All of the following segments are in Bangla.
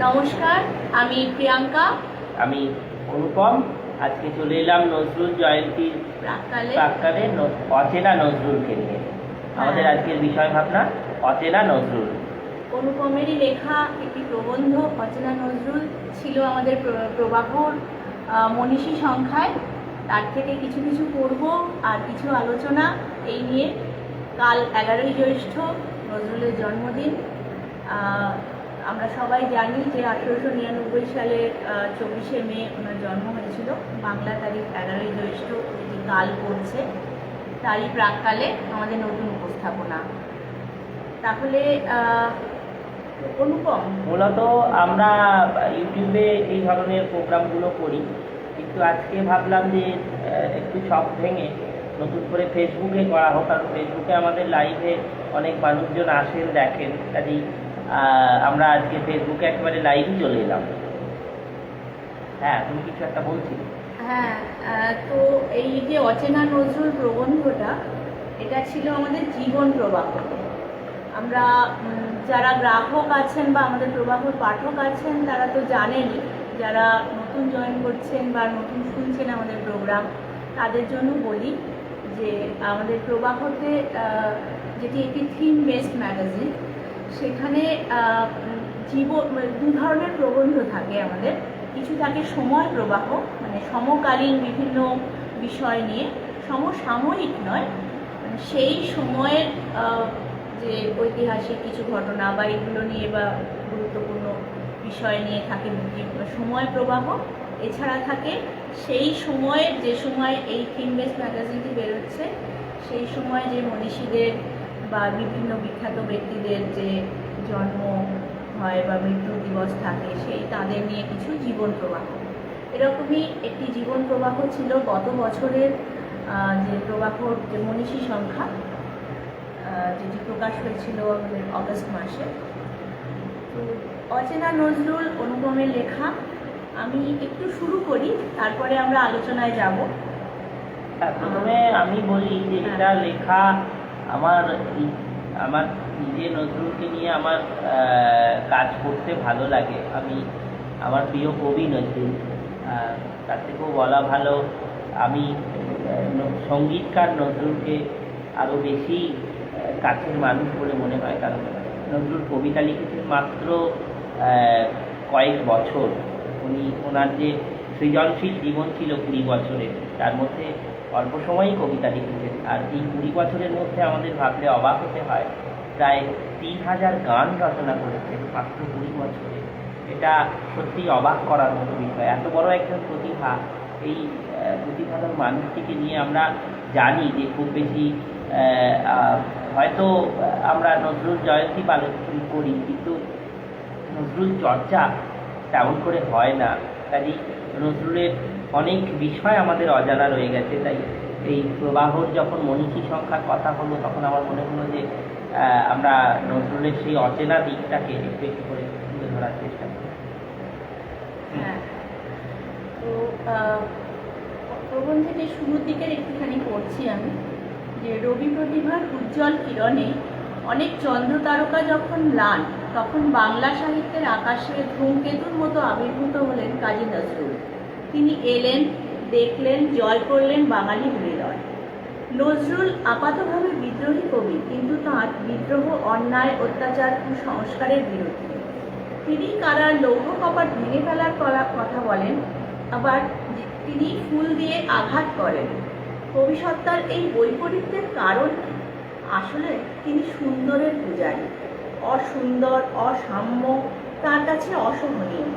নমস্কার আমি প্রিয়াঙ্কা। আমি অনুপম। আজকে চলে এলাম নজরুল জয়ন্তীর প্রাক্কালে। অচেনা নজরুলকে নিয়ে। আমাদের হ্যাঁ। আজকের বিষয় ভাবনা অচেনা নজরুল। অনুপমেরই লেখা একটি প্রবন্ধ অচেনা নজরুল ছিল আমাদের প্র- প্রবাহর মনীষী সংখ্যায়। তার থেকে কিছু কিছু পড়ব আর কিছু আলোচনা। এই নিয়ে কাল এগারোই জ্যৈষ্ঠ নজরুলের জন্মদিন। আমরা সবাই জানি যে আঠেরোশো নিরানব্বই সালের চব্বিশে মে ওনার জন্ম হয়েছিল। বাংলা তারিখ এগারোই জ্যৈষ্ঠ যেটি কাল পড়ছে। তারই প্রাককালে আমাদের নতুন উপস্থাপনা। তাহলে অনুপম। মূলত আমরা ইউটিউবে এই ধরনের প্রোগ্রামগুলো করি। কিন্তু আজকে ভাবলাম যে একটু সব ভেঙে নতুন করে ফেসবুকে করা হোক। কারণ ফেসবুকে আমাদের লাইভে অনেক মানুষজন আসেন, দেখেন। কাজেই আমরা আজকে ফেসবুকে একেবারে লাইভই চলে এলাম। হ্যাঁ তুমি কিছু একটা বলছিলে হ্যাঁ তো এই যে অচেনা নজরুল প্রবন্ধটা, এটা ছিল আমাদের জীবন প্রবাহ। আমরা যারা গ্রাহক আছেন বা আমাদের প্রবাহর পাঠক আছেন, তারা তো জানেনই যারা নতুন জয়েন করছেন বা নতুন শুনছেন আমাদের প্রোগ্রাম তাদের জন্য বলি যে আমাদের প্রবাহতে যেটি একটি থিম বেসড ম্যাগাজিন সেখানে জীব মানে দু ধরনের প্রবন্ধ থাকে আমাদের। কিছু থাকে সময় প্রবাহ মানে সমকালীন বিভিন্ন বিষয় নিয়ে। সমসাময়িক নয় মানে সেই সময়ের যে ঐতিহাসিক কিছু ঘটনা বা এগুলো নিয়ে বা গুরুত্বপূর্ণ বিষয় নিয়ে থাকে সময় প্রবাহ। এছাড়া থাকে সেই সময়ের যে সময় এই থিম বেস ম্যাগাজিনটি বেরোচ্ছে, সেই সময় যে মনীষীদের বা বিভিন্ন বিখ্যাত ব্যক্তিদের যে জন্ম হয় বা মৃত্যু দিবস থাকে সেই তাদের নিয়ে কিছু জীবন প্রবাহ। এরকমই একটি জীবন প্রবাহ ছিল গত বছরের যে প্রবাহর যে মনীষী সংখ্যা যেটি প্রকাশ হয়েছিল আমাদের অগস্ট মাসে। তো অচেনা নজরুল অনুপমের লেখা আমি একটু শুরু করি তারপরে আমরা আলোচনায় যাব। হ্যাঁ, প্রথমে আমি বলি যে হ্যাঁ। এটা লেখা আমার আমার নিজে নজরুলকে নিয়ে আমার কাজ করতে ভালো লাগে। আমি, আমার প্রিয় কবি নজরুল। তার থেকেও বলা ভালো, আমি সঙ্গীতকার নজরুলকে আরও বেশি কাছের মানুষ বলে মনে হয়। কারণ নজরুল কবিতা লিখেছেন মাত্র কয়েক বছর। উনি ওনার যে সৃজনশীল জীবন ছিল কুড়ি বছরের, তার মধ্যে অল্প সময়ই কবিতা লিখেছেন আর এই কুড়ি বছরের মধ্যে আমাদের ভাবলে অবাক হতে হয়, প্রায় তিন হাজার গান রচনা করেছেন মাত্র কুড়ি বছরে। এটা সত্যি অবাক করার মতো বিষয়। এত বড় একজন প্রতিভা, এই প্রতিভাধর মানুষটিকে নিয়ে আমরা জানি যে খুব বেশি হয়তো আমরা নজরুল জয়ন্তী পালন করি, কিন্তু নজরুল চর্চা তেমন করে হয় না। কাজে নজরুলের অনেক বিষয় আমাদের অজানা রয়ে গেছে, তাই এই প্রবাহর যখন মনীষী সংখ্যার কথা হলো, তখন আমার মনে হলো যে আমরা নজরুলের সেই অচেনা দিকটাকে একটু একটু করে তুলে ধরার চেষ্টা করি। হ্যাঁ। তো প্রবন্ধের এই শুরুর দিকের একটুখানি পড়ছি আমি, যে রবি প্রতিভার উজ্জ্বল কিরণে অনেক চন্দ্র তারকা যখন ম্লান তখন বাংলা সাহিত্যের আকাশে ধূমকেতুর মতো আবির্ভূত হলেন কাজী নজরুল। তিনি এলেন, দেখলেন, জয় করলেন বাঙালি হৃদয় নজরুল আপাতভাবে বিদ্রোহী কবি, কিন্তু তাঁর বিদ্রোহ, অন্যায়, অত্যাচার, কুসংস্কারের বিরুদ্ধে তিনি কারার লৌহ কপাট ভেঙে ফেলার কথা বলেন, আবার তিনি ফুল দিয়ে আঘাত করেন। কবিসত্তার এই বৈপরীত্যের কারণ আসলে তিনি সুন্দরের পূজারী। অসুন্দর, অসাম্য, তার কাছে অসহনীয়।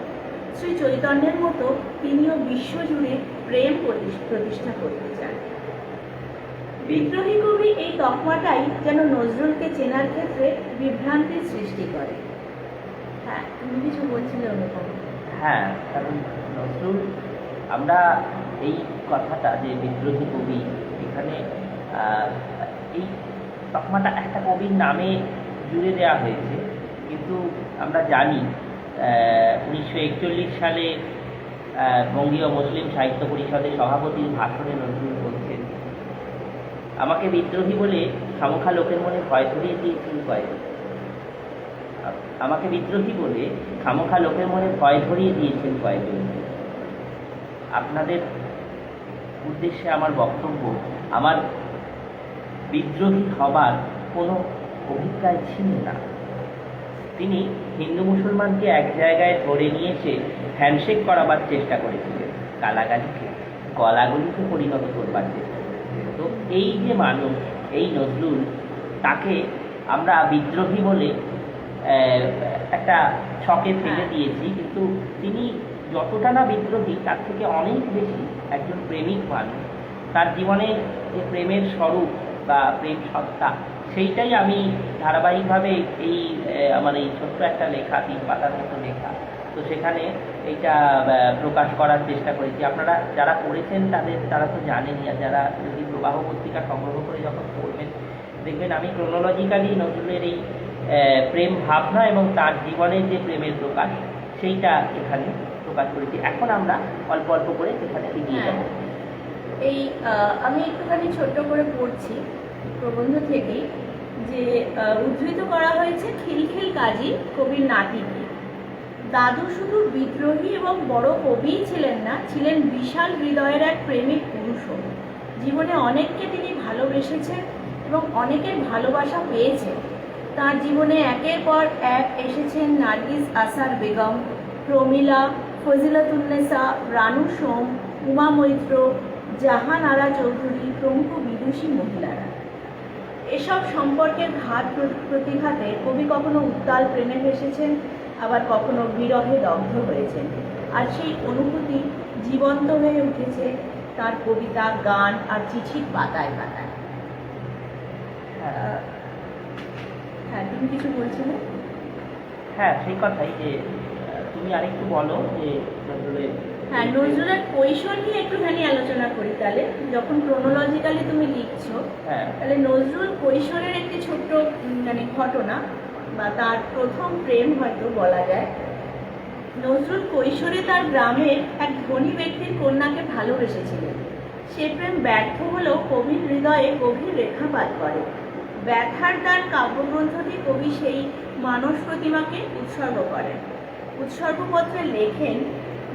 শ্রী চৈতন্যের মতো তিনিও বিশ্বজুড়ে প্রেম প্রতিষ- প্রতিষ্ঠা করতে চান। বিদ্রোহী কবি এই তকমাটাই যেন নজরুলকে চেনার ক্ষেত্রে বিভ্রান্তির সৃষ্টি করে। হ্যাঁ তুমি কিছু বলছিলে অনুপম হ্যাঁ কারণ নজরুল, আমরা এই কথাটা যে বিদ্রোহী কবি, এখানে এই তকমাটা একটা কবির নামে জুড়ে দেওয়া হয়েছে। কিন্তু আমরা জানি উনিশশো একচল্লিশ সালে বঙ্গীয় মুসলিম সাহিত্য পরিষদের সভাপতির ভাষণে নজরুল বলছেন, আমাকে বিদ্রোহী বলে সংখ্যা লোকের মনে ভয় ধরিয়ে দিয়েছিল কয়েক আমাকে বিদ্রোহী বলে খামোখা লোকের মনে ভয় ধরিয়ে দিয়েছেন কয়েকজন। আপনাদের উদ্দেশ্যে আমার বক্তব্য, আমার বিদ্রোহী হবার কোনো অভিপ্রায় ছিল না তিনি হিন্দু মুসলমানকে এক জায়গায় ধরে নিয়ে এসে হ্যান্ডশেক করাবার চেষ্টা করেছিলেন গালাগালিকে গলাগুলিতে পরিণত করবার চেষ্টা করেছিলেন। তো এই যে মানুষ এই নজরুল তাকে আমরা বিদ্রোহী বলে একটা ছকে ফেলে দিয়েছি কিন্তু তিনি যতটা না বিদ্রোহী তার থেকে অনেক বেশি একজন প্রেমিক মানুষ। তার জীবনে যে প্রেমের স্বরূপ বা প্রেম সত্তা সেইটাই আমি ধারাবাহিকভাবে এই আমার এই ছোট্ট একটা লেখা তিন পাতার মতো লেখা। তো সেখানে এইটা প্রকাশ করার চেষ্টা করেছি। আপনারা যারা পড়েছেন তাদের তারা তো জানেনই আর যারা যদি প্রবাহ পত্রিকা সংগ্রহ করে যখন পড়বেন দেখবেন আমি ক্রোনোলজিক্যালি নজরুলের এই প্রেম ভাবনা এবং তার জীবনের যে প্রেমের প্রকাশ সেইটা এখানে প্রকাশ করেছি। এখন আমরা অল্প অল্প করে সেখানে এগিয়ে যাব। এই আমি একটুখানি ছোট্ট করে পড়ছি। প্রবন্ধ থেকেই যে উদ্ধৃত করা হয়েছে খিলখিল কাজী কবির নাতিকে দাদু শুধু বিদ্রোহী এবং বড় কবিই ছিলেন না, ছিলেন বিশাল হৃদয়ের এক প্রেমিক পুরুষও জীবনে অনেককে তিনি ভালোবেসেছেন এবং অনেকের ভালোবাসা পেয়েছেন। তার জীবনে একের পর এক এসেছেন নার্গিস আসার বেগম, প্রমিলা ফজিলাতুন্নেসা রানু সোম, উমা মৈত্র জাহান আরা চৌধুরী প্রমুখ বিদুষী মহিলারা। এসব সম্পর্কের ঘাত প্র- প্রতিঘাতে কবি কখনো উত্তাল প্রেমে ভেসেছেন, আবার কখনো বিরহে দগ্ধ হয়েছেন। আর সেই অনুভূতি জীবন্ত হয়ে উঠেছে তার কবিতা, গান আর চিঠির পাতায় পাতায়। হ্যাঁ তুমি কিছু বলছিলে? হ্যাঁ সেই কথাই যে তুমি আরেকটু বলো যে হ্যাঁ নজরুলের কৈশোর নিয়ে একটুখানি আলোচনা করি তাহলে। যখন ক্রোনোলজিক্যালি তুমি লিখছো হ্যাঁ। তাহলে নজরুল কৈশোরের একটি ছোট্ট মানে ঘটনা বা তার প্রথম প্রেম হয়তো বলা যায়। নজরুল কৈশোরে তার গ্রামের এক ধনী ব্যক্তির কন্যাকে ভালোবেসেছিলেন। সে প্রেম ব্যর্থ হলেও কবির হৃদয়ে গভীর রেখাপাত করে। ব্যথার তার কাব্যগ্রন্থটি কবি সেই মানস প্রতিমাকে উৎসর্গ করেন। উৎসর্গপত্রে লেখেন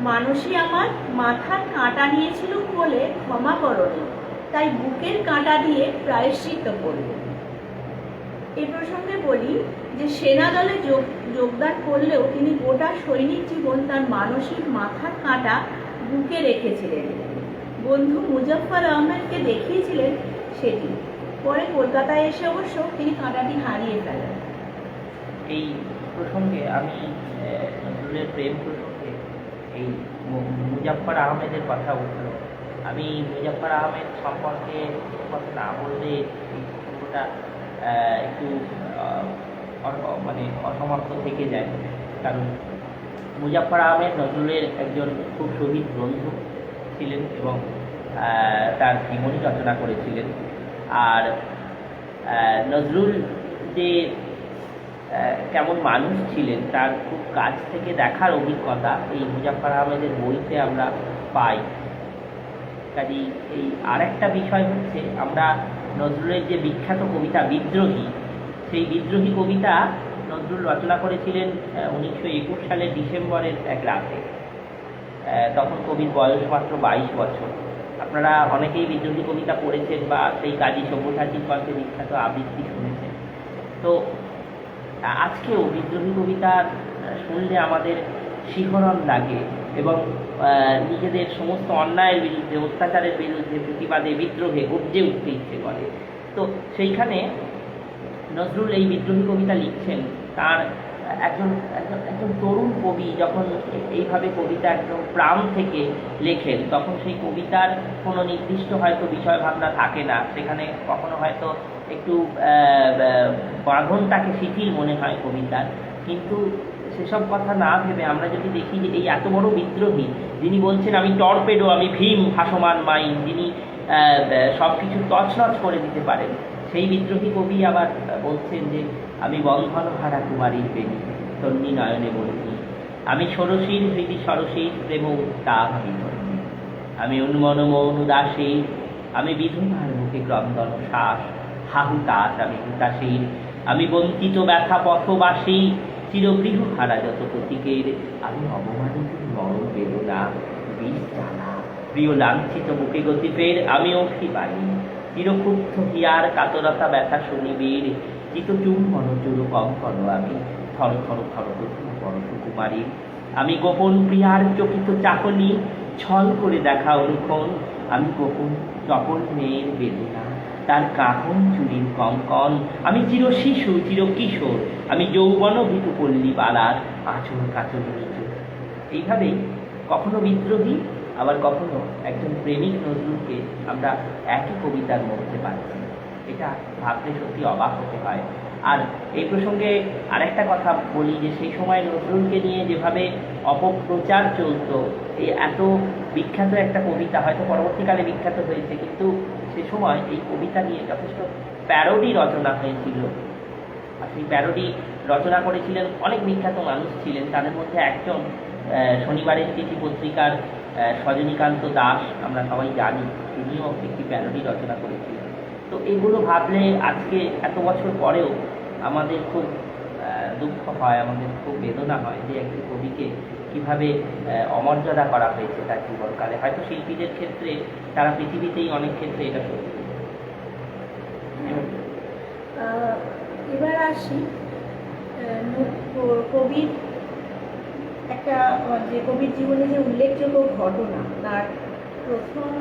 মানসী আমার মাথার কাঁটা নিয়েছিল বলে ক্ষমা করনি, তাই বুকের কাঁটা দিয়ে প্রায়শ্চিত্ত করল এ প্রসঙ্গে বলি যে সেনা দলে যোগ, যোগদান করলেও তিনি গোটা সৈনিক জীবন তার মানসিক মাথার কাঁটা বুকে রেখেছিলেন। বন্ধু মুজফ্ফর আহমেদকে দেখিয়েছিলেন সেটি, পরে কলকাতায় এসে অবশ্য তিনি কাঁটাটি হারিয়ে ফেলেন। এই প্রসঙ্গে আমি প্রেম প্রসঙ্গে এই মু- মুজাফফর আহমেদের কথা উঠল। আমি মুজাফফর আহমেদ সম্পর্কে কথা না বললে এই প্রসঙ্গটা একটু মানে অসমাপ্ত থেকে যায়। কারণ মুজাফফর আহমেদ নজরুলের একজন খুব শহীদ বন্ধু ছিলেন এবং তার জীবনী রচনা করেছিলেন। আর নজরুল যে কেমন মানুষ ছিলেন, তার খুব কাছ থেকে দেখার অভিজ্ঞতা এই মুজাফর আহমেদের বইতে আমরা পাই। কাজে এই আরেকটা বিষয় হচ্ছে, আমরা নজরুলের যে বিখ্যাত কবিতা বিদ্রোহী, সেই বিদ্রোহী কবিতা নজরুল রচনা করেছিলেন উনিশশো একুশ সালের ডিসেম্বরের এক রাতে। তখন কবির বয়স মাত্র বাইশ বছর। আপনারা অনেকেই বিদ্রোহী কবিতা পড়েছেন বা সেই কাজী সব্যসাচীর কণ্ঠে বিখ্যাত আবৃত্তি শুনেছেন। তো আজকেও বিদ্রোহী কবিতা শুনলে আমাদের শিহরণ লাগে এবং নিজেদের সমস্ত অন্যায়ের বিরুদ্ধে, অত্যাচারের বিরুদ্ধে, প্রতিবাদে বিদ্রোহে গর্জে উঠতে ইচ্ছে করে। তো সেইখানে নজরুল এই বিদ্রোহী কবিতা লিখছেন। তার একজন একজন একজন তরুণ কবি যখন এইভাবে কবিতা একদম প্রাণ থেকে লেখেন, তখন সেই কবিতার কোনো নির্দিষ্ট হয়তো বিষয় ভাবনা থাকে না। সেখানে কখনো হয়তো একটু বাঁধনটাকে শিথিল মনে হয় কবিতার। কিন্তু সেসব কথা না ভেবে আমরা যদি দেখি যে এই এত বড় বিদ্রোহী, যিনি বলছেন, আমি টর্পেডো, আমি ভীম, ভাসমান মাইন যিনি সব কিছু তছনছ করে দিতে পারেন, সেই বিদ্রোহী কবি আবার বলছেন যে, আমি বন্ধন হারা কুমারীর প্রেমী, তন্নি নয়নে বলছি আমি ষোড়শীর হৃদি সরসীর প্রেম উত্তাপ আমি আমি উন্মন মৌন উদাসী আমি বিধুমার মুখে ক্রন্দন শ্বাস হাহুতাস আমি হুতাশীর আমি বঞ্চিত ব্যথা পথবাসী, চিরগৃহ হারা যত প্রতীকের আমি অবমানিত নরম বেদনা বিষ জ্বালা। প্রিয় লাঞ্ছিত বুকে গতি ফের, আমি অভিমানী চিরক্ষুব্ধ হিয়ার কাতরতা ব্যথা শুনিবীর। চিত চুম্বন চুর কঙ্কন আমি, থর থর থর পরশ কুমারী আমি গোপন প্রিয়ার চকিত চাহনি, ছল করে দেখা অনুক্ষণ। আমি গোপন চপল মেয়ের বেদনা তার কাহন চুরির কঙ্কন আমি চির শিশু, চির কিশোর। আমি যৌবন ভীতু পল্লী আচর কাচর নিচু এইভাবেই কখনো বিদ্রোহী, আবার কখনো একজন প্রেমিক নজরুলকে আমরা একই কবিতার মধ্যে পাচ্ছি। এটা ভাবলে সত্যি অবাক হতে হয়। আর এই প্রসঙ্গে আরেকটা কথা বলি যে, সেই সময় নজরুলকে নিয়ে যেভাবে অপপ্রচার চলতো, এই এত বিখ্যাত একটা কবিতা, হয়তো পরবর্তীকালে বিখ্যাত হয়েছে, কিন্তু সে সময় এই কবিতা নিয়ে যথেষ্ট প্যারোডি রচনা হয়েছিল। আর সেই প্যারোডি রচনা করেছিলেন অনেক বিখ্যাত মানুষ ছিলেন, তাদের মধ্যে একজন শনিবারের চিঠি পত্রিকার সজনীকান্ত দাস আমরা সবাই জানি, তিনিও একটি প্যারোডি রচনা করেছিলেন। তো এগুলো ভাবলে আজকে এত বছর পরেও আমাদের খুব দুঃখ হয়, আমাদের খুব বেদনা হয় যে একটি কবিকে কীভাবে অমর্যাদা করা হয়েছে তার জীবনকালে। হয়তো শিল্পীদের ক্ষেত্রে, তারা পৃথিবীতেই অনেক ক্ষেত্রে এটা সত্যি এবার আসি কবির একটা, যে কবির জীবনে যে উল্লেখযোগ্য ঘটনা, তার প্রথম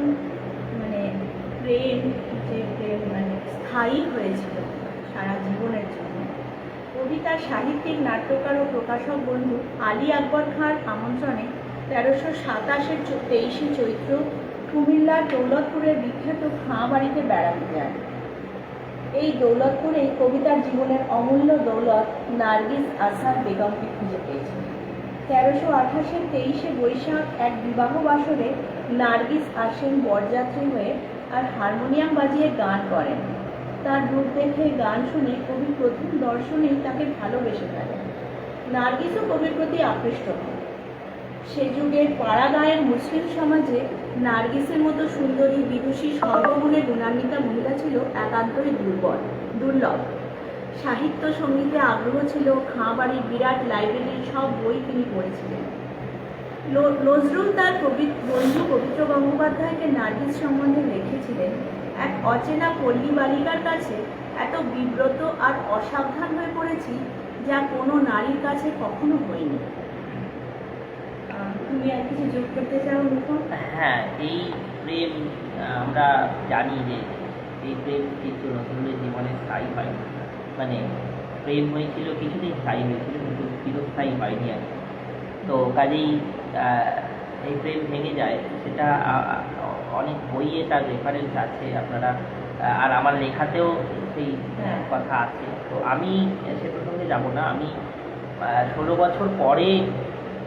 মানে প্রেম, যে প্রেম মানে স্থায়ী হয়েছিল সারা জীবনের জন্য। কবি তার সাহিত্যিক, নাট্যকার ও প্রকাশক বন্ধু আলী আকবর খাঁর আমন্ত্রণে তেরোশো সাতাশের তেইশে চৈত্র কুমিল্লার দৌলতপুরের বিখ্যাত খাঁ বাড়িতে বেড়াতে যায়। এই দৌলতপুরেই কবিতার জীবনের অমূল্য দৌলত নার্গিস আসাদ বেগমকে খুঁজে পেয়েছিলেন তেরোশো আঠাশের তেইশে বৈশাখ এক বিবাহ বাসরে নার্গিস আসেন বরযাত্রী হয়ে আর হারমোনিয়াম বাজিয়ে গান করেন। তার রূপ দেখে গান শুনে কবি প্রথম দর্শনেই তাকে ভালোবেসে ফেলেন। নার্গিসও কবির প্রতি আকৃষ্ট হন। সে যুগের পাড়াগাঁয়ের মুসলিম সমাজে নার্গিসের মতো সুন্দরী, বিদুষী, সর্বগুণে গুণান্বিতা মহিলা ছিল একান্তই দুর্বল, দুর্লভ। সাহিত্য সঙ্গীতে আগ্রহ ছিল খাঁ বাড়ির বিরাট লাইব্রেরির সব বই তিনি পড়েছিলেন। নজরুল তার কবি বন্ধু পবিত্র গঙ্গোপাধ্যায়কে নার্গিস সম্বন্ধে লিখেছিলেন এক অচেনা পল্লী বালিকার কাছে এত বিব্রত আর অসাবধান হয়ে পড়েছি যা কোনো নারীর কাছে কখনো হয়নি। তুমি আর কিছু যোগ করতে চাও হ্যাঁ এই প্রেম আমরা জানি যে এই প্রেম কিন্তু নজরুলের জীবনে স্থায়ী হয়নি। মানে প্রেম হয়েছিল, কিছুদিন স্থায়ী হয়েছিল, কিন্তু চিরস্থায়ী হয়নি আর তো কাজেই এই প্রেম ভেঙে যায়, সেটা অনেক বইয়ে তার রেফারেন্স আছে আপনারা আর আমার লেখাতেও সেই হ্যাঁ। কথা আছে। তো আমি সে প্রসঙ্গে যাব না আমি ষোলো বছর পরে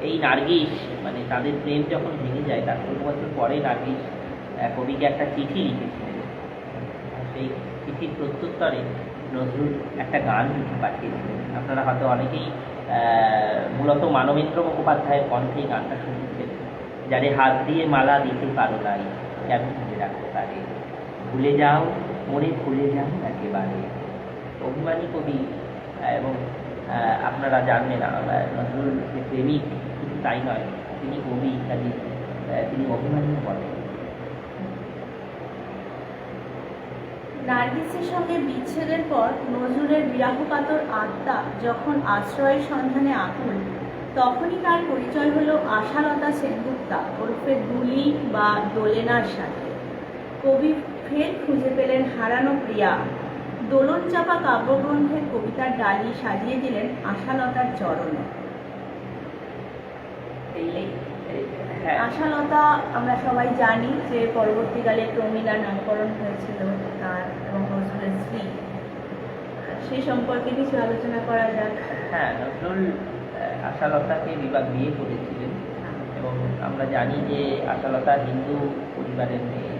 এই নার্গিস মানে তাদের প্রেম যখন ভেঙে যায় তার ষোলো বছর পরে নার্গিস কবিকে একটা চিঠি লিখেছিলেন। সেই চিঠির প্রত্যুত্তরে নজরুল একটা গান লিখে পাঠিয়েছিলেন। আপনারা হয়তো অনেকেই মূলত মানবেন্দ্র মুখোপাধ্যায়ের কণ্ঠে গানটা শুনেছেন যারে হাত দিয়ে মালা দিতে পারো নাই। কেমন ভুলে রাখতে পারে ভুলে যাও মনে ভুলে যাও একেবারে। অভিমানী কবি এবং আপনারা জানবেন নজরুল যে প্রেমিক শুধু তাই নয় তিনি কবি আহ, তিনি অভিমানীও বলেন নার্গিসের সঙ্গে বিচ্ছেদের পর নজরুলের বিরাহকাতর আত্মা যখন আশ্রয়ের সন্ধানে আকুল তখনই তার পরিচয় হলো আশালতা সেনগুপ্তা। ওরফে দুলি বা দোলেনার সাথে। কবি ফের খুঁজে পেলেন হারানো প্রিয়া। দোলন চাপা কাব্যগ্রন্থের কবিতার ডালি সাজিয়ে দিলেন আশালতার চরণে। হ্যাঁ। আশালতা আমরা সবাই জানি যে পরবর্তীকালে প্রমীলা নামকরণ হয়েছিল তার এবং নজরুলের স্ত্রী। সে সম্পর্কে কিছু আলোচনা করা যাক। হ্যাঁ নজরুল আশালতাকে বিবাহ বিয়ে করেছিলেন এবং আমরা জানি যে আশালতা হিন্দু পরিবারের মেয়ে।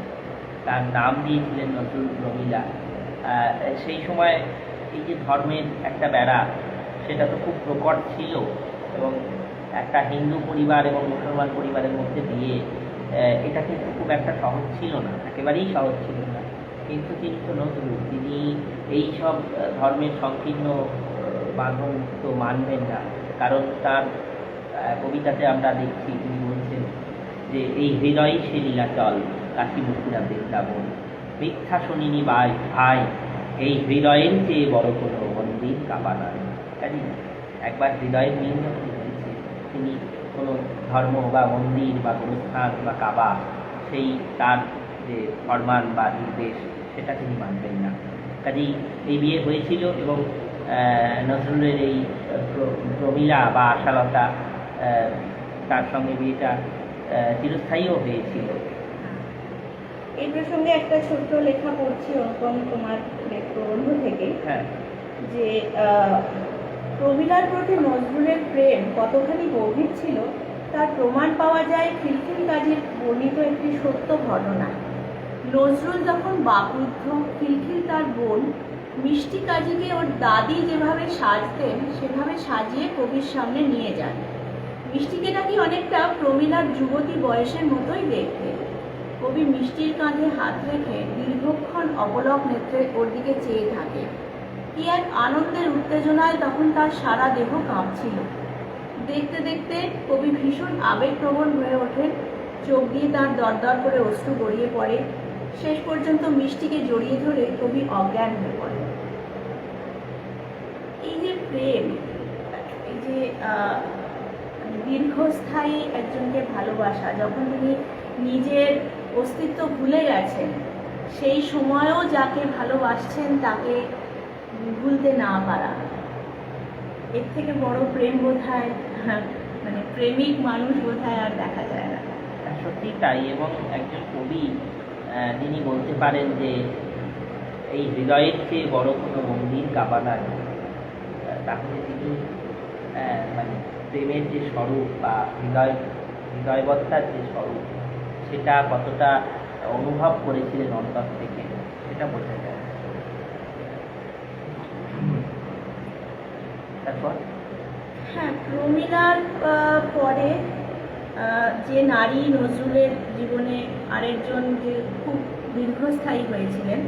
তার নাম দিয়েছিলেন নজরুল রমিলা সেই সময় এই যে ধর্মের একটা বেড়া সেটা তো খুব প্রকট ছিল এবং একটা হিন্দু পরিবার এবং মুসলমান পরিবারের মধ্যে আহ, এটা কিন্তু খুব একটা সহজ ছিল না একেবারেই সহজ ছিল না। কিন্তু তিনি তো নজরুল তিনি এই সব ধর্মের সংকীর্ণ বাঁধন তো মানবেন না। কারণ তার কবিতাতে আমরা দেখছি, তিনি বলছেন যে, এই হৃদয় সে লীলাচল কাশি মথুরা বৃন্দাবন। মিথ্যা শুনিনি ভাই ভাই, এই হৃদয়ের চেয়ে বড় কোনো মন্দির কাবা নয়। কাজে, একবার হৃদয়ের মিল তিনি কোনো ধর্ম বা মন্দির বা কোনো স্থান বা কাবা, সেই তার যে ফরমান বা নির্দেশ, সেটা তিনি মানবেন না। কাজেই এই বিয়ে হয়েছিল এবং নজরুলের এই প্রমীলা বা আশালতা তার সঙ্গে বিয়েটা চিরস্থায়ীও হয়েছিল। এই প্রসঙ্গে একটা ছোট্ট লেখা পড়ছি অনুপম তোমার প্রবন্ধ থেকে হ্যাঁ। যে প্রমীলার প্রতি নজরুলের প্রেম কতখানি গভীর ছিল তার প্রমাণ পাওয়া যায় খিলখিল কাজীর বর্ণিত একটি সত্য ঘটনা। নজরুল যখন বাবুদ্ধ খিলখিল তার বোন মিষ্টি কাজীকে ওর দাদি যেভাবে সাজতেন সেভাবে সাজিয়ে কবির সামনে নিয়ে যান। মিষ্টিকে নাকি অনেকটা প্রমীলার যুবতী বয়সের মতোই দেখতে। কবি মিষ্টির কাঁধে হাত রেখে দীর্ঘক্ষণ অবলক নেত্রে ওর দিকে চেয়ে থাকে। কি এক আনন্দের উত্তেজনায় তখন তার সারা দেহ কাঁপছিল। দেখতে দেখতে কবি ভীষণ আবেগপ্রবণ হয়ে ওঠেন, চোখ দিয়ে তার দরদর করে অশ্রু গড়িয়ে পড়ে। শেষ পর্যন্ত মিষ্টিকে জড়িয়ে ধরে কবি অজ্ঞান হয়ে পড়ে এই যে প্রেম, এই যে দীর্ঘস্থায়ী একজনকে ভালোবাসা। যখন তিনি নিজের অস্তিত্ব ভুলে গেছেন, সেই সময়েও যাকে ভালোবাসছেন তাকে ভুলতে না পারা। এর থেকে বড় প্রেম বোধ হয় মানে প্রেমিক মানুষ বোধ হয় আর দেখা যায় না। সত্যি তাই এবং একজন কবি তিনি বলতে পারেন যে, এই হৃদয়ের চেয়ে বড় কোনো মন্দির কাবা নাই তাহলে তিনি মানে প্রেমের যে স্বরূপ বা হৃদয়, হৃদয়বত্তার যে স্বরূপ, সেটা কতটা অনুভব করেছিলেন অন্তর থেকে, সেটা বোঝা যায়। তারপর? হ্যাঁ প্রমিলার পরে যে নারী নজরুলের জীবনে আরেকজন যে খুব দীর্ঘস্থায়ী হয়েছিলেন,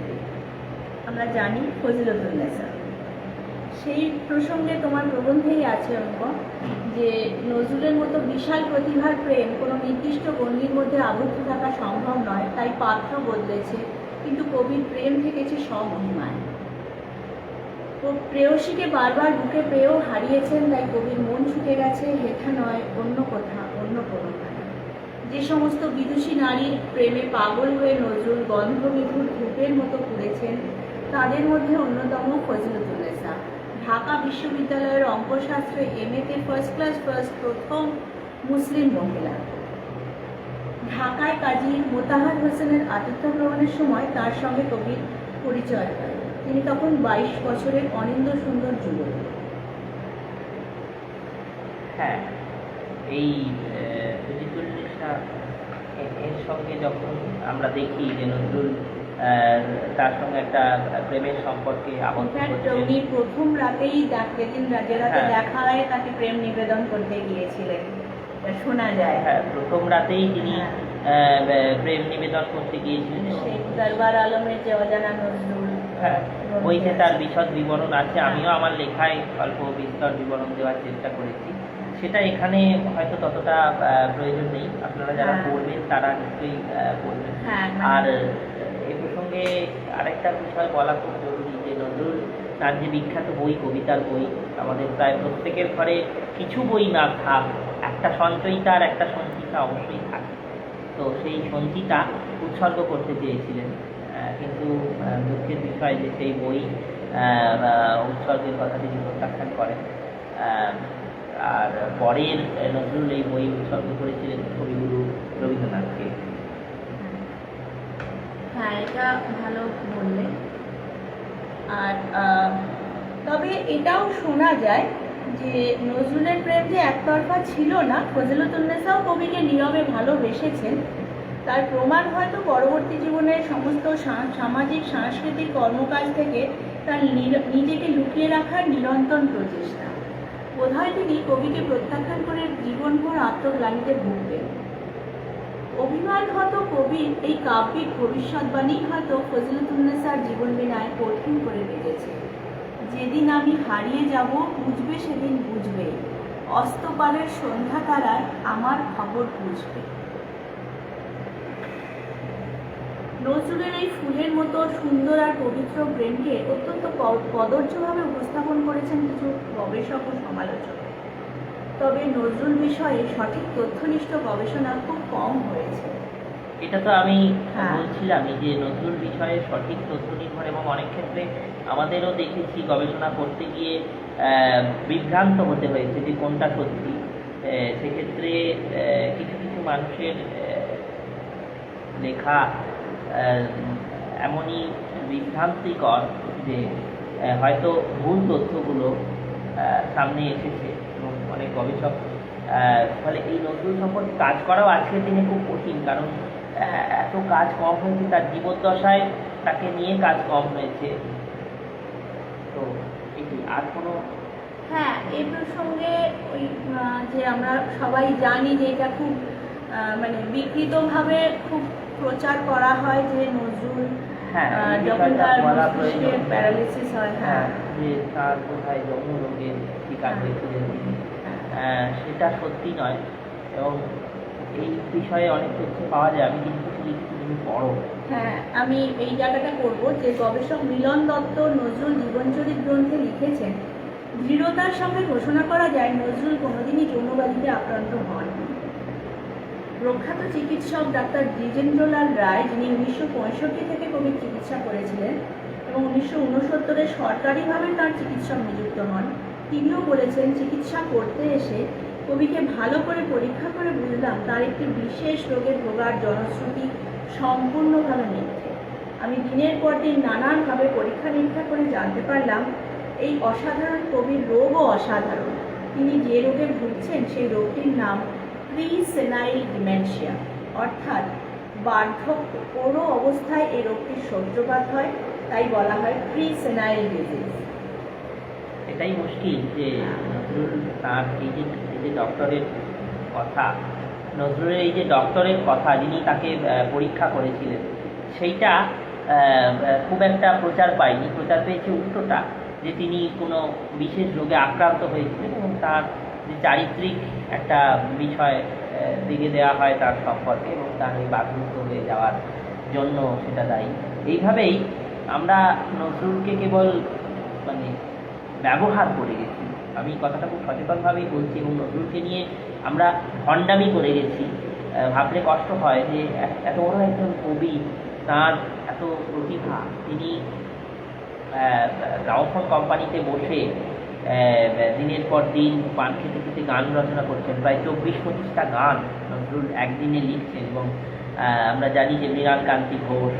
আমরা জানি ফজিলতুন্নেসা সেই প্রসঙ্গে তোমার প্রবন্ধেই আছে, অঙ্ক, যে নজরুলের মতো বিশাল প্রতিভার প্রেম কোনো নির্দিষ্ট গণ্ডির মধ্যে আবদ্ধ থাকা সম্ভব নয়, তাই পাত্র বদলেছে। কিন্তু কবির প্রেম থেকেছে স্বমহিমায় প্রেয়সীকে বারবার বুকে পেয়েও হারিয়েছেন, তাই কবির মন ছুটে গেছে, হেথা নয়, অন্য কোথা, অন্য কোনো যে সমস্ত বিদুষী নারীর প্রেমে পাগল হয়ে নজরুল গন্ধ গন্ধবিধুর ধূপের মতো পুড়েছেন, তাদের মধ্যে অন্যতম ফজিলতুন্নেসা ঢাকা বিশ্ববিদ্যালয়ের অঙ্কশাস্ত্রে এম এতে ফার্স্ট ক্লাস ফার্স্ট প্রথম মুসলিম মহিলা। ঢাকায় কাজী মোতাহার হোসেনের আতিথ্য গ্রহণের সময় তার সঙ্গে কবির পরিচয় হয়। তিনি তখন বাইশ বছরের অনিন্দ সুন্দর যুবক। হ্যাঁ এই এর সঙ্গে যখন আমরা দেখি যে নজরুল তার সঙ্গে একটা প্রেমের সম্পর্কে উনি প্রথম রাতেই যেদিন রাতে হ্যাঁ। দেখা হয় তাকে প্রেম নিবেদন করতে গিয়েছিলেন। শোনা যায়। হ্যাঁ প্রথম রাতেই তিনি হ্যাঁ। প্রেম নিবেদন করতে গিয়েছিলেন। শেখ দরবার আলমের যে অজানা নজরুল হ্যাঁ বইতে তার বিশদ বিবরণ আছে। আমিও আমার লেখায় অল্প বিস্তর বিবরণ দেওয়ার চেষ্টা করেছি। সেটা এখানে হয়তো ততটা প্রয়োজন নেই। আপনারা যারা। পড়বেন তারা নিশ্চয়ই পড়বেন। আর প্রসঙ্গে আরেকটা বিষয় বলা খুব জরুরি যে নজরুল তার যে বিখ্যাত বই, কবিতার বই, আমাদের প্রায় প্রত্যেকের ঘরে কিছু বই না থাক, একটা সঞ্চয়িতা আর একটা সঞ্চিতা অবশ্যই থাকে। তো সেই সঞ্চিতা উৎসর্গ করতে চেয়েছিলেন। কিন্তু দুঃখের বিষয় যে সেই বই উৎসর্গের কথা তিনি প্রত্যাখ্যান করেন। আর পরের নজরুল এই বই উৎসর্গ করেছিলেন কবিগুরু রবীন্দ্রনাথকে। হ্যাঁ এটা ভালো বললে। আর তবে এটাও শোনা যায় যে নজরুলের প্রেম যে একতরফা ছিল না ফজিলতুন্নেসাও কবিকে নীরবে ভালোবেসেছেন। তার প্রমাণ হয়তো পরবর্তী জীবনের সমস্ত সামাজিক, সাংস্কৃতিক কর্মকাজ থেকে তার নিজেকে লুকিয়ে রাখার নিরন্তর প্রচেষ্টা। বোধহয় তিনি কবিকে প্রত্যাখ্যান করে জীবনভর আত্মগ্লানিতে ভুগবেন। অভিমানহত কবির এই কাব্যিক ভবিষ্যৎবাণী হয়তো ফজিলতুন্নেসার জীবন বিনায় কঠিন করে রেখেছে। যেদিন আমি হারিয়ে যাব, বুঝবে সেদিন বুঝবে। অস্তপালের সন্ধ্যা তারায় আমার খবর বুঝবে। নজরুলের এই ফুলের মতো সুন্দর আর পবিত্র ব্রেনকে অত্যন্ত কদর্যভাবে উপস্থাপন করেছেন কিছু গবেষক ও সমালোচক। তবে নজরুল বিষয়ে সঠিক তথ্যনিষ্ঠ গবেষণা খুব কম হয়েছে। এটা তো আমি হ্যাঁ। বলছিলামই যে নজরুল বিষয়ে সঠিক তথ্য নির্ভর এবং অনেক ক্ষেত্রে আমাদেরও দেখেছি গবেষণা করতে গিয়ে বিভ্রান্ত হতে হয়েছে যে কোনটা সত্যি। সেক্ষেত্রে কিছু কিছু মানুষের লেখা এমনই বিভ্রান্তিকর যে হয়তো ভুল তথ্যগুলো সামনে এসেছে। অনেক গবেষক ফলে এই নজরুল সম্পর্কে কাজ করাও আজকের দিনে খুব কঠিন কারণ এত কাজ কম হয়েছে তার জীবদ্দশায় তাকে নিয়ে কাজ কম হয়েছে তো এটি আর কোনো হ্যাঁ এই প্রসঙ্গে ওই যে আমরা সবাই জানি যে এটা খুব মানে বিকৃতভাবে খুব প্রচার করা হয় যে নজরুল হ্যাঁ যখন তার প্যারালিসিস হয় হ্যাঁ হ্যাঁ যে তার কোথায় যৌন রোগের শিকার হ্যাঁ। হয়েছিলেন হ্যাঁ। সেটা সত্যি নয়। এবং এই বিষয়ে অনেক তথ্য পাওয়া যায়। আমি লিখেছি তুমি পড়ো? হ্যাঁ আমি এই জায়গাটা করব যে গবেষক মিলন দত্ত নজরুল জীবনচরিত গ্রন্থে লিখেছেন, দৃঢ়তার সঙ্গে ঘোষণা করা যায় নজরুল কোনোদিনই যৌনবাদীতে আক্রান্ত হন প্রখ্যাত চিকিৎসক ডাক্তার দ্বিজেন্দ্রলাল রায়, যিনি উনিশশো পঁয়ষট্টি থেকে কবির চিকিৎসা করেছিলেন এবং উনিশশো উনসত্তরে সরকারিভাবে তার চিকিৎসক নিযুক্ত হন তিনিও বলেছেন, চিকিৎসা করতে এসে কবিকে ভালো করে পরীক্ষা করে বুঝলাম তার একটি বিশেষ রোগে ভোগার জনশ্রুতি সম্পূর্ণভাবে মিথ্যে। আমি দিনের পর দিন নানানভাবে পরীক্ষা নিরীক্ষা করে জানতে পারলাম, এই অসাধারণ কবির রোগও অসাধারণ। তিনি যে রোগে ভুগছেন সেই রোগটির নাম প্রিসেনাইল ডিমেনশিয়া। অর্থাৎ বার্ধক্য। কোনো অবস্থায় এই রোগটির সহ্যপাত হয়, তাই বলা হয় প্রিসেনাইল ডিজিজ। এটাই মুশকিল যে নজরুল তার এই যে এই যে ডক্টরের কথা, নজরুলের এই যে ডক্টরের কথা যিনি তাকে পরীক্ষা করেছিলেন, সেইটা খুব একটা প্রচার পায়নি। প্রচার পেয়েছে উল্টোটা যে তিনি কোনো বিশেষ রোগে আক্রান্ত হয়েছিলেন এবং তার যে চারিত্রিক একটা বিষয় দিকে দেওয়া হয় তার সম্পর্কে এবং তার এই বাধুত্ব হয়ে যাওয়ার জন্য সেটা দায়ী। এইভাবেই আমরা নজরুলকে কেবল মানে ব্যবহার করে গেছি। আমি কথাটা খুব সচেতনভাবেই বলছি এবং নজরুলকে নিয়ে আমরা ভণ্ডামি করে গেছি। ভাবলে কষ্ট হয় যে এত- বড় একজন কবি, তার এত প্রতিভা, তিনি গ্রামোফোন কোম্পানিতে বসে দিনের পর দিন পান খেতে খেতে গান রচনা করছেন। প্রায় চব্বিশ পঁচিশটা গান নজরুল একদিনে লিখছেন এবং আমরা জানি যে মৃণাল কান্তি ঘোষ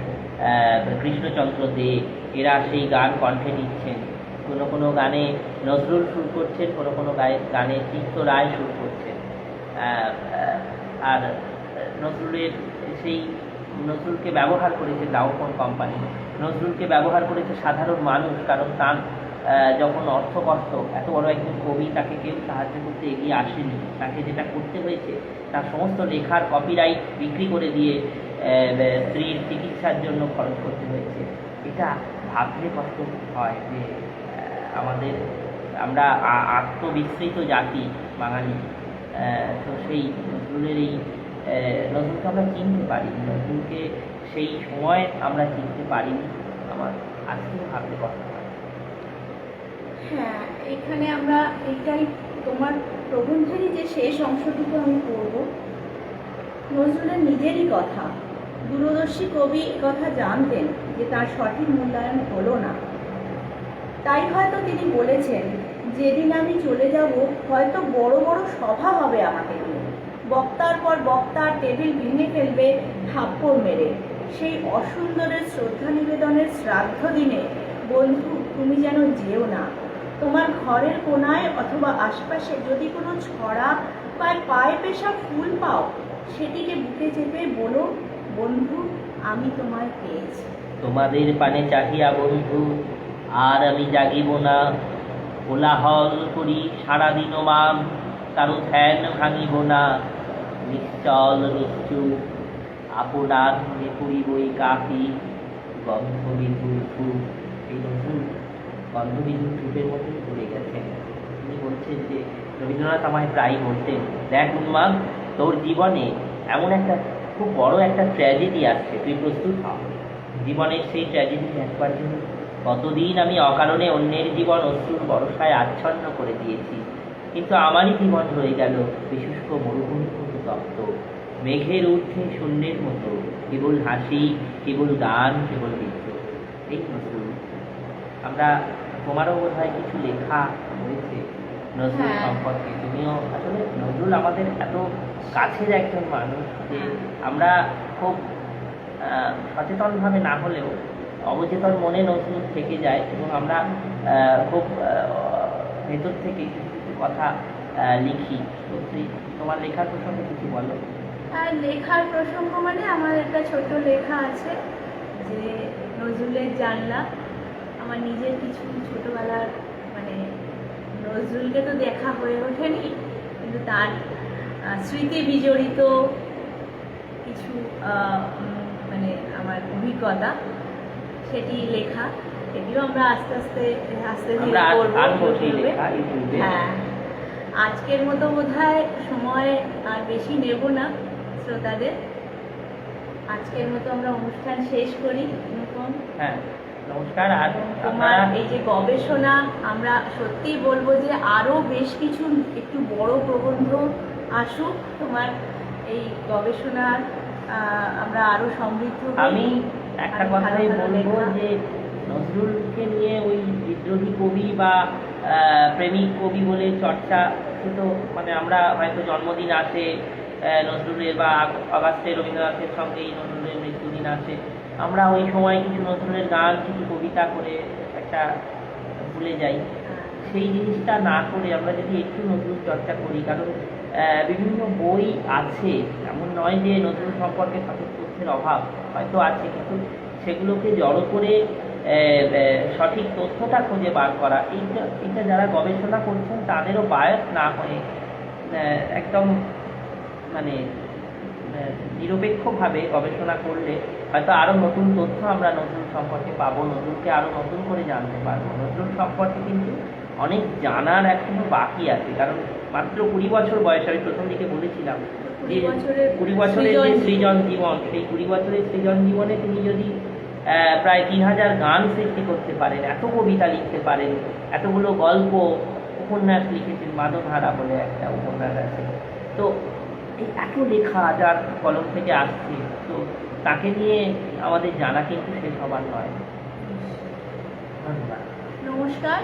কৃষ্ণচন্দ্র দে, এরা সেই গান কণ্ঠে দিচ্ছেন কোনো কোনো গানে নজরুল সুর করছেন, কোনো কোনো গানে চিত্ত রায় সুর করছেন। আর নজরুলের সেই, নজরুলকে ব্যবহার করেছে গ্রামোফোন কোম্পানি নজরুলকে ব্যবহার করেছে সাধারণ মানুষ, কারণ তার যখন অর্থ কষ্ট, এত বড় একজন কবি তাকে কেউ সাহায্য করতে এগিয়ে আসেনি। তাকে যেটা করতে হয়েছে, তার সমস্ত লেখার কপিরাইট বিক্রি করে দিয়ে স্ত্রীর চিকিৎসার জন্য খরচ করতে হয়েছে। এটা ভাবলে কষ্ট হয় যে আমাদের, আমরা আ- আত্মবিস্মৃত জাতি বাঙালি। তো সেই নজরুলের এই নজরুলকে আমরা চিনতে পারি। নজরুলকে সেই সময় আমরা চিনতে পারিনি। আমার আজকেও ভাবতে কথা। হ্যাঁ এখানে আমরা এটাই তোমার প্রবন্ধেরই যে শেষ অংশটুকু আমি পড়ব। নজরুলের নিজেরই কথা। দূরদর্শী কবি কথা জানতেন যে তার সঠিক মূল্যায়ন হলো না। তাই হয়তো তিনি বলেছেন, যেদিন আমি চলে যাব, হয়তো বড় বড় সভা হবে আমাকে নিয়ে। বক্তার পর বক্তার টেবিল ভেঙে ফেলবে, থাপ্পড় মেরে। সেই অসুন্দরের শ্রদ্ধা নিবেদনের শ্রাদ্ধ দিনে, বন্ধু, তুমি যেন যেও না। তোমার ঘরের কোনায় অথবা আশপাশে যদি কোনো ছড়া বা পায়ে পেশা ফুল পাও, সেটিকে বুকে চেপে বলো, বন্ধু, আমি তোমায় পেয়েছি। তোমাদের পানে চাহিয়া বন্ধু আর আমি জাগিব না। কোলাহল করি সারাদিন মান কারও ধ্যান ভাঙিব না। নিশ্চল নিশ্চুপ আপনার মনে করিব এই কাকি গন্ধ বিধু এই নতুন গন্ধবিন্দু চুপের মতোই ঘুরে গেছেন তিনি বলছেন যে, রবীন্দ্রনাথ আমায় প্রায় বলতেন, দেখ উন্মাদ, তোর জীবনে এমন একটা, খুব বড় একটা ট্র্যাজেডি আসছে, তুই প্রস্তুত হ। জীবনের সেই ট্র্যাজেডি একবার জন্য কতদিন আমি অকারণে অন্যের জীবন অশ্রুর বরসায় আচ্ছন্ন করে দিয়েছি। কিন্তু আমারই জীবন রয়ে গেল বিশুষ্ক মরুভূমির মতো তপ্ত মেঘের ঊর্ধ্বে শূন্যের মতো কেবল হাসি কেবল গান কেবল নৃত্য। এই নজরুল আমরা তোমারও বোধ হয় কিছু লেখা রয়েছে নজরুল হ্যাঁ। সম্পর্কে। তুমিও আসলে নজরুল আমাদের এত কাছের একজন মানুষ যে আমরা খুব সচেতনভাবে না হলেও অবচেতন মনে নজরুল থেকে যায় এবং আমরা খুব ভেতর থেকে কিছু কথা লিখি। তোমার লেখার প্রসঙ্গে কিছু বলো? আর লেখার প্রসঙ্গ মানে আমার একটা ছোট্ট লেখা আছে যে নজরুলের জানলা। আমার নিজের কিছু ছোটবেলার মানে নজরুলকে তো দেখা হয়ে ওঠেনি, কিন্তু তার স্মৃতি বিজড়িত কিছু মানে আমার অভিজ্ঞতা। সেটি লেখা। সেটিও আমরা আস্তে আস্তে আস্তে ধীরে করব। হ্যাঁ। আজকের মতো বোধ সময় আর বেশি নেব না শ্রোতাদের। আজকের মতো আমরা অনুষ্ঠান শেষ করি হ্যাঁ নমস্কার। আর তোমার এই যে গবেষণা আমরা সত্যিই বলব যে আরও বেশ কিছু একটু বড় প্রবন্ধ আসুক। তোমার এই গবেষণার আমরা আরও সমৃদ্ধ। আমি একটা কথাই বলব। যে নজরুলকে নিয়ে ওই বিদ্রোহী কবি বা প্রেমিক কবি বলে চর্চা, সে তো মানে আমরা হয়তো জন্মদিন আছে নজরুলের বা আগস্টে রবীন্দ্রনাথের এই নজরুলের মৃত্যুদিন আছে আমরা ওই সময় কিছু নজরুলের গান, কিছু কবিতা করে একটা ভুলে যাই সেই জিনিসটা না করে আমরা যদি একটু নজরুল চর্চা করি, কারণ বিভিন্ন বই আছে এমন নয় যে নজরুল সম্পর্কে সঠিক তথ্যের অভাব। হয়তো আছে, কিন্তু সেগুলোকে জড়ো করে সঠিক তথ্যটা খুঁজে বার করা, এইটা এটা যারা গবেষণা করছেন, তাদেরও বায়াস না হয়ে একদম মানে নিরপেক্ষভাবে গবেষণা করলে হয়তো আরও নতুন তথ্য আমরা নজরুল সম্পর্কে পাবো নজরুলকে আরও নতুন করে জানতে পারব। নজরুল সম্পর্কে কিন্তু অনেক জানার এখনও বাকি আছে কারণ মাত্র কুড়ি বছর বয়স আমি প্রথম দিকে বলেছিলাম কুড়ি যে বছরের কুড়ি বছরের যে সৃজন জীবন সেই কুড়ি বছরের সৃজন জীবনে তিনি যদি প্রায় তিন হাজার গান সৃষ্টি করতে পারেন এত কবিতা লিখতে পারেন এতগুলো গল্প উপন্যাস লিখেছেন মাদনহারা বলে একটা উপন্যাস আছে। তো এই এত লেখা যার কলম থেকে আসছে তো তাকে নিয়ে আমাদের জানা কিন্তু শেষ হবার নয়। ধন্যবাদ। নমস্কার।